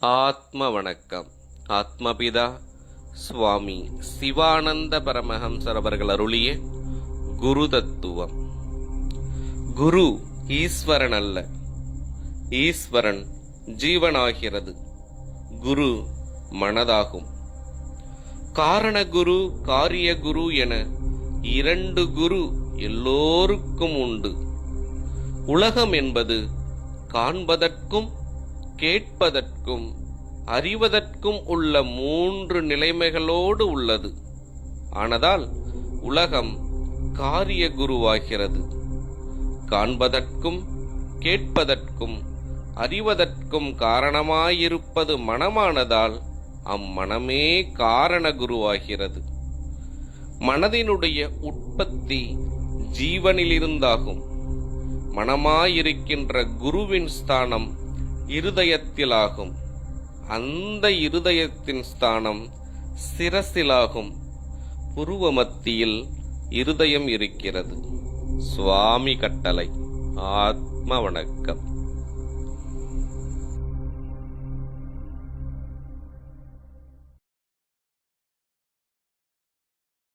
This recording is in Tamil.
ஆத்ம வணக்கம் ஆத்மபிதா சுவாமி சிவானந்த பரமஹம்சர் அவர்கள் அருளிய குரு தத்துவம் குரு ஈஸ்வரன் அல்ல ஈஸ்வரன் ஜீவனாகிறது. குரு மனதாகும். காரண குரு காரிய குரு என இரண்டு குரு எல்லோருக்கும் உண்டு. உலகம் என்பது காண்பதற்கும் கேட்பதற்கும் அறிவதற்கும் உள்ள மூன்று நிலைமைகளோடு உள்ளது. ஆனதால் உலகம் காரிய குருவாகிறது காண்பதற்கும் கேட்பதற்கும் அறிவதற்கும் காரணமாயிருப்பது மனமானதால் அம்மனமே காரண குருவாகிறது மனதினுடைய உற்பத்தி ஜீவனிலிருந்தாகும். மனமாயிருக்கின்ற குருவின் ஸ்தானம் இருதயத்திலாகும். அந்த இருதயத்தின் ஸ்தானம் சிரசிலாகும். புருவ மத்தியில் இருதயம் இருக்கிறது. சுவாமி கட்டளை ஆத்ம வணக்கம்.